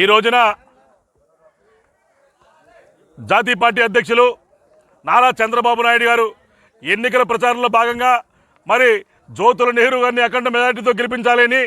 ఈ రోజున జాతీయ పార్టీ అధ్యక్షులు నారా చంద్రబాబు నాయుడు గారు ఎన్నికల ప్రచారంలో భాగంగా మరి జ్యోతుల నెహ్రూ గారిని అఖండ మెజార్టీతో గెలిపించాలని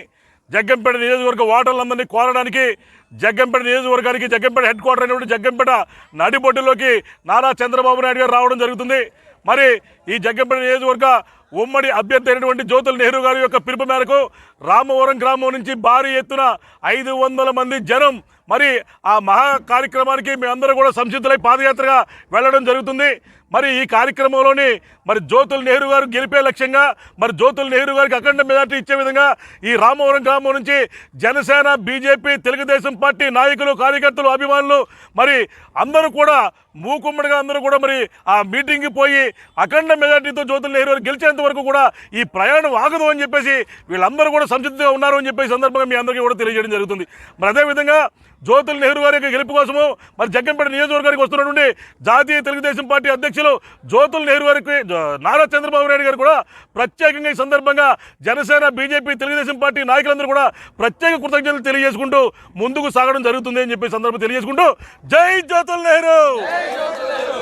జగ్గంపేట నియోజకవర్గ ఓటర్లందరినీ కోరడానికి జగ్గంపేట నియోజకవర్గానికి జగ్గంపేట హెడ్ క్వార్టర్ అనేటువంటి జగ్గంపేట నడిబొడ్డులోకి నారా చంద్రబాబు నాయుడు గారు రావడం జరుగుతుంది. మరి ఈ జగ్గంపేట నియోజకవర్గ ఉమ్మడి అభ్యర్థి అయినటువంటి జ్యోతుల నెహ్రూ గారి యొక్క పిలుపు మేరకు రామవరం గ్రామం నుంచి భారీ ఎత్తున ఐదు వందల మంది జనం మరి ఆ మహా కార్యక్రమానికి మేమందరూ కూడా సంసిద్ధులై పాదయాత్రగా వెళ్ళడం జరుగుతుంది. మరి ఈ కార్యక్రమంలోని మరి జ్యోతుల నెహ్రూ గారు గెలిపే లక్ష్యంగా మరి జ్యోతుల నెహ్రూ గారికి అఖండ మెజార్టీ ఇచ్చే విధంగా ఈ రామవరం గ్రామం నుంచి జనసేన బీజేపీ తెలుగుదేశం పార్టీ నాయకులు కార్యకర్తలు అభిమానులు మరి అందరూ కూడా మూకుమ్మడిగా అందరూ కూడా మరి ఆ మీటింగ్కి పోయి అఖండ మెజార్టీతో జ్యోతుల నెహ్రూ గారు వరకు కూడా ఈ ప్రయాణం ఆగదు అని చెప్పేసి వీళ్ళందరూ కూడా సంసిద్ధంగా ఉన్నారు అని చెప్పేసి సందర్భంగా మీ అందరికీ కూడా తెలియజేయడం జరుగుతుంది. మరి అదేవిధంగా జ్యోతుల నెహ్రూ గారి యొక్క గెలుపు కోసము మరి జగ్గంపేట నియోజకవర్గానికి వస్తున్నటువంటి జాతీయ తెలుగుదేశం పార్టీ అధ్యక్షులు జ్యోతుల నెహ్రూ గారికి నారా చంద్రబాబు నాయుడు గారు కూడా ప్రత్యేకంగా ఈ సందర్భంగా జనసేన బీజేపీ తెలుగుదేశం పార్టీ నాయకులందరూ కూడా ప్రత్యేక కృతజ్ఞతలు తెలియజేసుకుంటూ ముందుకు సాగడం జరుగుతుంది అని చెప్పి సందర్భం తెలియజేసుకుంటూ జై జ్యోతుల నెహ్రూ!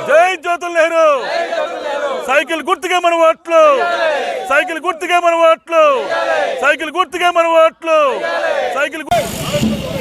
జై జ్యోతుల నెహ్రూ! సైకిల్ గుర్తుగా మన ఓట్లు. సైకిల్ గుర్తుగా మన ఓట్లు. సైకిల్ గుర్తుగా మన ఓట్లు. సైకిల్ గుర్తు